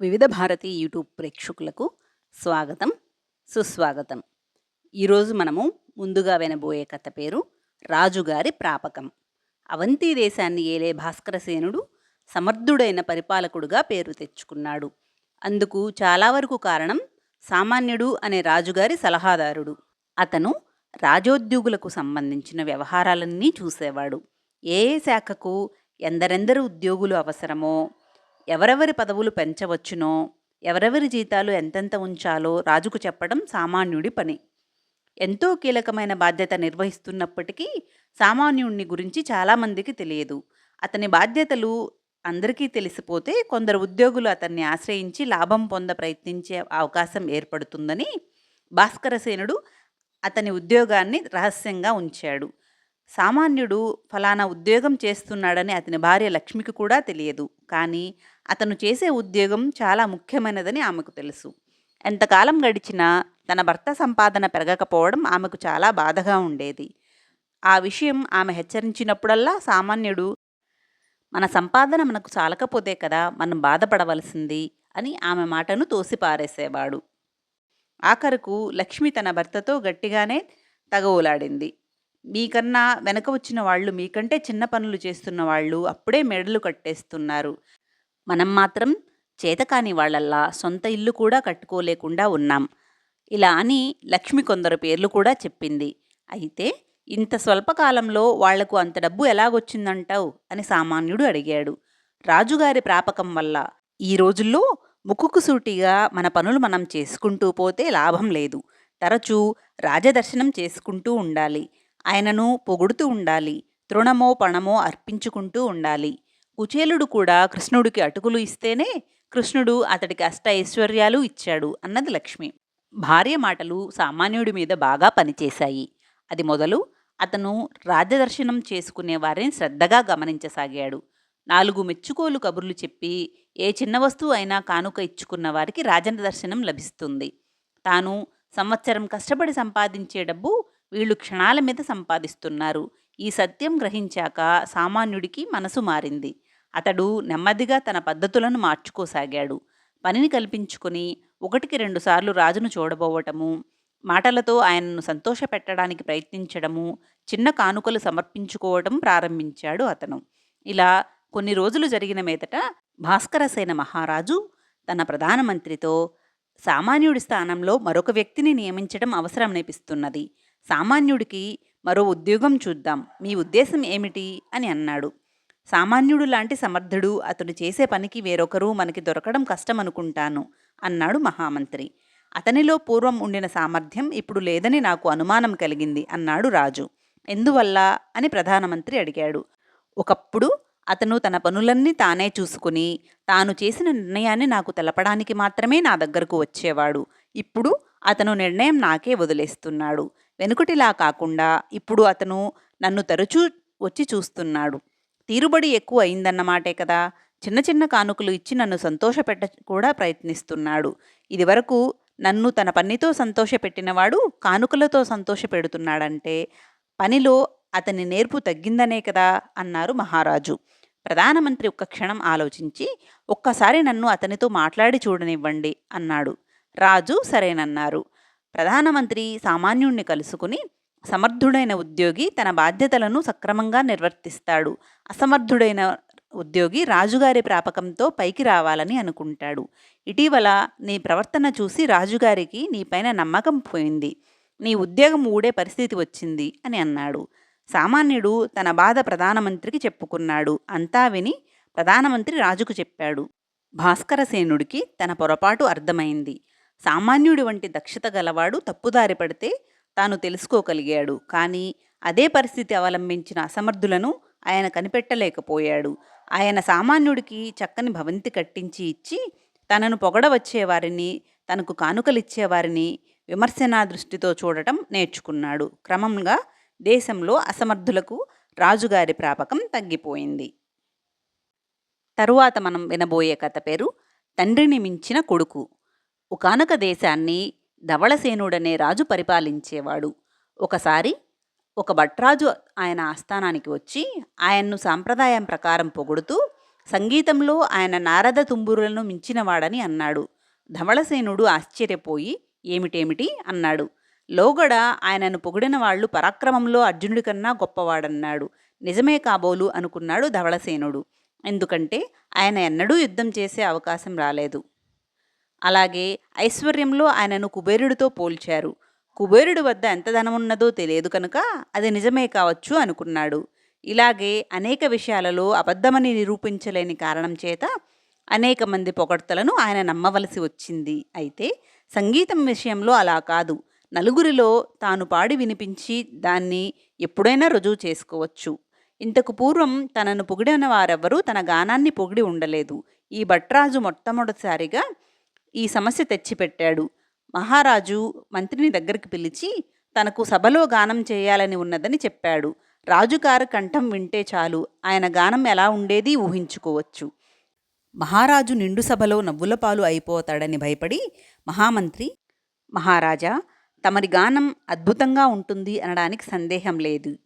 వివిధ భారతి యూట్యూబ్ ప్రేక్షకులకు స్వాగతం సుస్వాగతం. ఈరోజు మనము ముందుగా వినబోయే కథ పేరు రాజుగారి ప్రాపకం. అవంతి దేశాన్ని ఏలే భాస్కరసేనుడు సమర్థుడైన పరిపాలకుడుగా పేరు తెచ్చుకున్నాడు. అందుకు చాలా వరకు కారణం సామాన్యుడు అనే రాజుగారి సలహాదారుడు. అతను రాజోద్యోగులకు సంబంధించిన వ్యవహారాలన్నీ చూసేవాడు. ఏ ఏ శాఖకు ఎందరెందరు ఉద్యోగులు అవసరమో ఎవరెవరి పదవులు పెంచవచ్చునో ఎవరెవరి జీతాలు ఎంతెంత ఉంచాలో రాజుకు చెప్పడం సామాన్యుడి పని. ఎంతో కీలకమైన బాధ్యత నిర్వహిస్తున్నప్పటికీ సామాన్యుడిని గురించి చాలామందికి తెలియదు. అతని బాధ్యతలు అందరికీ తెలిసిపోతే కొందరు ఉద్యోగులు అతన్ని ఆశ్రయించి లాభం పొంద ప్రయత్నించే అవకాశం ఏర్పడుతుందని భాస్కరసేనుడు అతని ఉద్యోగాన్ని రహస్యంగా ఉంచాడు. సామాన్యుడు ఫలానా ఉద్యోగం చేస్తున్నాడని అతని భార్య లక్ష్మికి కూడా తెలియదు. కానీ అతను చేసే ఉద్యోగం చాలా ముఖ్యమైనదని ఆమెకు తెలుసు. ఎంతకాలం గడిచినా తన భర్త సంపాదన పెరగకపోవడం ఆమెకు చాలా బాధగా ఉండేది. ఆ విషయం ఆమె హెచ్చరించినప్పుడల్లా సామాన్యుడు మన సంపాదన మనకు చాలకపోతే కదా మనం బాధపడవలసింది అని ఆమె మాటను తోసిపారేసేవాడు. ఆఖరుకు లక్ష్మి తన భర్తతో గట్టిగానే తగవులాడింది. మీకన్నా వెనక వచ్చిన వాళ్ళు మీకంటే చిన్న పనులు చేస్తున్న వాళ్ళు అప్పుడే మెడలు కట్టేస్తున్నారు. మనం మాత్రం చేతకాని వాళ్ళల్లా సొంత ఇల్లు కూడా కట్టుకోలేకుండా ఉన్నాం. ఇలా అని లక్ష్మి కొందరు పేర్లు కూడా చెప్పింది. అయితే ఇంత స్వల్పకాలంలో వాళ్ళకు అంత డబ్బు ఎలాగొచ్చిందంటావు? అని సామాన్యుడు అడిగాడు. రాజుగారి ప్రాపకం వల్ల ఈ రోజుల్లో ముక్కుకు సూటిగా మన పనులు మనం చేసుకుంటూ పోతే లాభం లేదు. తరచూ రాజదర్శనం చేసుకుంటూ ఉండాలి. ఆయనను పొగుడుతూ ఉండాలి. తృణమో పణమో అర్పించుకుంటూ ఉండాలి. కుచేలుడు కూడా కృష్ణుడికి అటుకులు ఇస్తేనే కృష్ణుడు అతడికి అష్ట ఐశ్వర్యాలు ఇచ్చాడు అన్నది లక్ష్మి. భార్య మాటలు సామాన్యుడి మీద బాగా పనిచేశాయి. అది మొదలు అతను రాజదర్శనం చేసుకునే వారిని శ్రద్ధగా గమనించసాగాడు. నాలుగు మెచ్చుకోలు కబుర్లు చెప్పి ఏ చిన్న వస్తువు అయినా కానుక ఇచ్చుకున్న వారికి రాజదర్శనం లభిస్తుంది. తాను సంవత్సరం కష్టపడి సంపాదించే డబ్బు వీళ్ళు క్షణాల మీద సంపాదిస్తున్నారు. ఈ సత్యం గ్రహించాక సామాన్యుడికి మనసు మారింది. అతడు నెమ్మదిగా తన పద్ధతులను మార్చుకోసాగాడు. పనిని కల్పించుకొని ఒకటికి రెండుసార్లు రాజును చూడబోవటము మాటలతో ఆయనను సంతోషపెట్టడానికి ప్రయత్నించడము చిన్న కానుకలు సమర్పించుకోవటం ప్రారంభించాడు అతను. ఇలా కొన్ని రోజులు జరిగిన మీదట భాస్కరసేన మహారాజు తన ప్రధానమంత్రితో సామాన్యుడి స్థానంలో మరొక వ్యక్తిని నియమించడం అవసరం అనిపిస్తున్నది. సామాన్యుడికి మరో ఉద్యోగం చూద్దాం. మీ ఉద్దేశం ఏమిటి? అని అన్నాడు. సామాన్యుడు లాంటి సమర్థుడు అతడు చేసే పనికి వేరొకరు మనకి దొరకడం కష్టం అనుకుంటాను అన్నాడు మహామంత్రి. అతనిలో పూర్వం ఉండిన సామర్థ్యం ఇప్పుడు లేదని నాకు అనుమానం కలిగింది అన్నాడు రాజు. ఎందువల్ల? అని ప్రధానమంత్రి అడిగాడు. ఒకప్పుడు అతను తన పనులన్నీ తానే చూసుకుని తాను చేసిన నిర్ణయాన్ని నాకు తెలపడానికి మాత్రమే నా దగ్గరకు వచ్చేవాడు. ఇప్పుడు అతను నిర్ణయం నాకే వదిలేస్తున్నాడు. వెనుకటిలా కాకుండా ఇప్పుడు అతను నన్ను తరచూ వచ్చి చూస్తున్నాడు. తీరుబడి ఎక్కువ అయిందన్నమాటే కదా. చిన్న చిన్న కానుకలు ఇచ్చి నన్ను సంతోషపెట్ట కూడా ప్రయత్నిస్తున్నాడు. ఇదివరకు నన్ను తన పనితో సంతోషపెట్టినవాడు కానుకలతో సంతోషపెడుతున్నాడంటే పనిలో అతని నేర్పు తగ్గిందనే కదా అన్నారు మహారాజు. ప్రధానమంత్రి ఒక్క క్షణం ఆలోచించి ఒక్కసారి నన్ను అతనితో మాట్లాడి చూడనివ్వండి అన్నాడు. రాజు సరేనన్నారు. ప్రధానమంత్రి సామాన్యుణ్ణి కలుసుకుని సమర్థుడైన ఉద్యోగి తన బాధ్యతలను సక్రమంగా నిర్వర్తిస్తాడు. అసమర్థుడైన ఉద్యోగి రాజుగారి ప్రాపకంతో పైకి రావాలని అనుకుంటాడు. ఇటీవల నీ ప్రవర్తన చూసి రాజుగారికి నీపైన నమ్మకం పోయింది. నీ ఉద్యోగం ఊడే పరిస్థితి వచ్చింది అని అన్నాడు. సామాన్యుడు తన బాధ ప్రధానమంత్రికి చెప్పుకున్నాడు. అంతా విని ప్రధానమంత్రి రాజుకు చెప్పాడు. భాస్కరసేనుడికి తన పొరపాటు అర్థమైంది. సామాన్యుడి వంటి దక్షత గలవాడు తప్పుదారి పడితే తాను తెలుసుకోగలిగాడు. కానీ అదే పరిస్థితి అవలంబించిన అసమర్థులను ఆయన కనిపెట్టలేకపోయాడు. ఆయన సామాన్యుడికి చక్కని భవంతి కట్టించి ఇచ్చి తనను పొగడవచ్చేవారిని తనకు కానుకలిచ్చేవారిని విమర్శనా దృష్టితో చూడటం నేర్చుకున్నాడు. క్రమంగా దేశంలో అసమర్థులకు రాజుగారి ప్రాపకం తగ్గిపోయింది. తరువాత మనం వినబోయే కథ పేరు తండ్రిని మించిన కొడుకు. ఒకానొక దేశాన్ని ధవళసేనుడనే రాజు పరిపాలించేవాడు. ఒకసారి ఒక భట్రాజు ఆయన ఆస్థానానికి వచ్చి ఆయన్ను సాంప్రదాయం ప్రకారం పొగుడుతూ సంగీతంలో ఆయన నారద తుంబురులను మించినవాడని అన్నాడు. ధవళసేనుడు ఆశ్చర్యపోయి ఏమిటేమిటి? అన్నాడు. లోగడ ఆయనను పొగిడిన వాళ్ళు పరాక్రమంలో అర్జునుడి కన్నా గొప్పవాడన్నాడు. నిజమే కాబోలు అనుకున్నాడు ధవళసేనుడు. ఎందుకంటే ఆయన ఎన్నడూ యుద్ధం చేసే అవకాశం రాలేదు. అలాగే ఐశ్వర్యంలో ఆయనను కుబేరుడితో పోల్చారు. కుబేరుడి వద్ద ఎంత ధనం ఉన్నదో తెలియదు కనుక అది నిజమే కావచ్చు అనుకున్నాడు. ఇలాగే అనేక విషయాలలో అబద్ధమని నిరూపించలేని కారణం చేత అనేక మంది పొగడ్తలను ఆయన నమ్మవలసి వచ్చింది. అయితే సంగీతం విషయంలో అలా కాదు. నలుగురిలో తాను పాడి వినిపించి దాన్ని ఎప్పుడైనా రుజువు చేసుకోవచ్చు. ఇంతకు పూర్వం తనను పొగిడిన వారెవ్వరూ తన గానాన్ని పొగిడి ఉండలేదు. ఈ భట్రాజు మొట్టమొదటిసారిగా ఈ సమస్య తెచ్చిపెట్టాడు. మహారాజు మంత్రిని దగ్గరికి పిలిచి తనకు సభలో గానం చేయాలని ఉన్నదని చెప్పాడు. రాజుగారు కంఠం వింటే చాలు. ఆయన గానం ఎలా ఉండేది ఊహించుకోవచ్చు. మహారాజు నిండు సభలో నవ్వులపాలు అయిపోతాడని భయపడి మహామంత్రి మహారాజా తమరి గానం అద్భుతంగా ఉంటుంది అనడానికి సందేహం లేదు.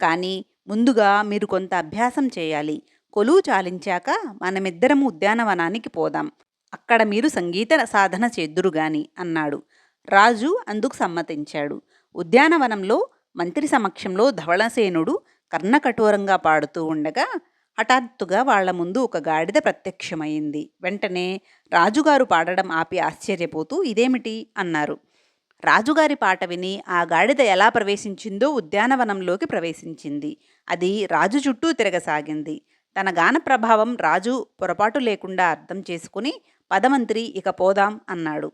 కానీ ముందుగా మీరు కొంత అభ్యాసం చేయాలి. కొలువు చాలించాక మనమిద్దరము ఉద్యానవనానికి పోదాం. అక్కడ మీరు సంగీత సాధన చేద్దురు గాని అన్నాడు. రాజు అందుకు సమ్మతించాడు. ఉద్యానవనంలో మంత్రి సమక్షంలో ధవళసేనుడు కర్ణకఠోరంగా పాడుతూ ఉండగా హఠాత్తుగా వాళ్ళ ముందు ఒక గాడిద ప్రత్యక్షమైంది వెంటనే రాజుగారు పాడడం ఆపి ఆశ్చర్యపోతూ ఇదేమిటి? అన్నారు. రాజుగారి పాట విని ఆ గాడిద ఎలా ప్రవేశించిందో ఉద్యానవనంలోకి ప్రవేశించింది. అది రాజు చుట్టూ తిరగసాగింది. తన గాన ప్రభావం రాజు పొరపాటు లేకుండా అర్థం చేసుకుని పదమంత్రి ఇక పోదాం అన్నాడు.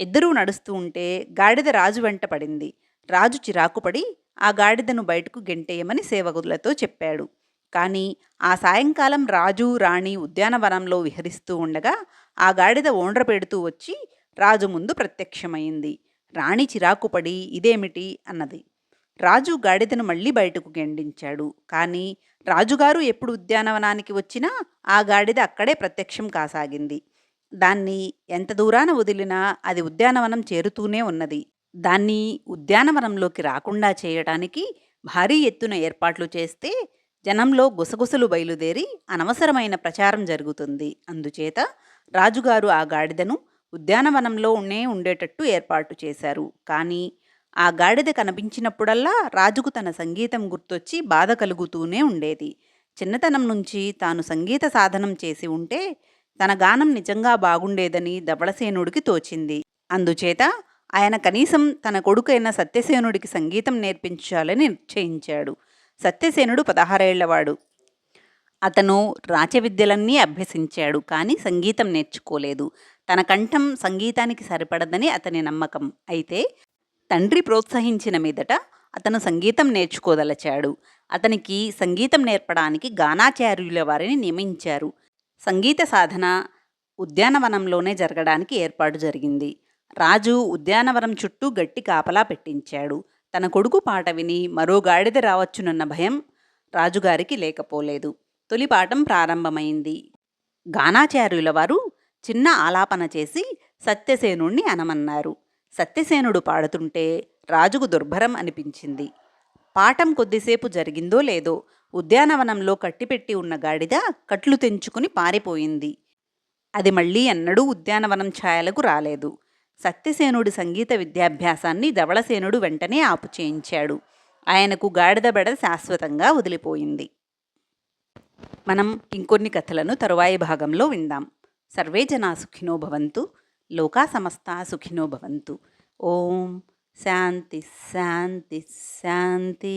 ఇద్దరూ నడుస్తూ ఉంటే గాడిద రాజు వెంట పడింది. రాజు చిరాకుపడి ఆ గాడిదను బయటకు గెంటేయమని సేవకులతో చెప్పాడు. కానీ ఆ సాయంకాలం రాజు రాణి ఉద్యానవనంలో విహరిస్తూ ఉండగా ఆ గాడిద ఓండ్ర పెడుతూ వచ్చి రాజు ముందు ప్రత్యక్షమైంది రాణి చిరాకుపడి ఇదేమిటి అన్నది. రాజు గాడిదను మళ్ళీ బయటకు గెండించాడు. కానీ రాజుగారు ఎప్పుడు ఉద్యానవనానికి వచ్చినా ఆ గాడిద అక్కడే ప్రత్యక్షం కాసాగింది. దాన్ని ఎంత దూరాన వదిలినా అది ఉద్యానవనం చేరుతూనే ఉన్నది. దాన్ని ఉద్యానవనంలోకి రాకుండా చేయటానికి భారీ ఎత్తున ఏర్పాట్లు చేస్తే జనంలో గుసగుసలు బయలుదేరి అనవసరమైన ప్రచారం జరుగుతుంది. అందుచేత రాజుగారు ఆ గాడిదను ఉద్యానవనంలో ఉన్నే ఉండేటట్టు ఏర్పాటు చేశారు. కానీ ఆ గాడిద కనిపించినప్పుడల్లా రాజుకు తన సంగీతం గుర్తొచ్చి బాధ కలుగుతూనే ఉండేది. చిన్నతనం నుంచి తాను సంగీత సాధనం చేసి ఉంటే తన గానం నిజంగా బాగుండేదని ధవళసేనుడికి తోచింది. అందుచేత ఆయన కనీసం తన కొడుకైన సత్యసేనుడికి సంగీతం నేర్పించాలని నిశ్చయించాడు. సత్యసేనుడు పదహారేళ్ళవాడు. అతను రాచవిద్యలన్నీ అభ్యసించాడు కానీ సంగీతం నేర్చుకోలేదు. తన కంఠం సంగీతానికి సరిపడదని అతని నమ్మకం. అయితే తండ్రి ప్రోత్సహించిన మీదట అతను సంగీతం నేర్చుకోదలచాడు. అతనికి సంగీతం నేర్పడానికి గానాచార్యుల వారిని నియమించారు. సంగీత సాధన ఉద్యానవనంలోనే జరగడానికి ఏర్పాటు జరిగింది. రాజు ఉద్యానవనం చుట్టూ గట్టి కాపలా పెట్టించాడు. తన కొడుకు పాట విని మరో గాడిద రావచ్చునన్న భయం రాజుగారికి లేకపోలేదు. తొలి పాఠం ప్రారంభమైంది. గానాచార్యుల వారు చిన్న ఆలాపన చేసి సత్యసేనుణ్ణి అనమన్నారు. సత్యసేనుడు పాడుతుంటే రాజుకు దుర్భరం అనిపించింది. పాఠం కొద్దిసేపు జరిగిందో లేదో ఉద్యానవనంలో కట్టిపెట్టి ఉన్న గాడిద కట్లు తెంచుకుని పారిపోయింది. అది మళ్ళీ ఎన్నడూ ఉద్యానవనం ఛాయలకు రాలేదు. సత్యసేనుడి సంగీత విద్యాభ్యాసాన్ని ధవళసేనుడు వెంటనే ఆపు చేయించాడు ఆయనకు గాడిద బెడ శాశ్వతంగా వదిలిపోయింది. మనం ఇంకొన్ని కథలను తరువాయి భాగంలో విందాం. సర్వే జనా సుఖినో భవంతు లోకా సమస్త సుఖినో భవంతు. ఓం శాంతి శాంతి శాంతి.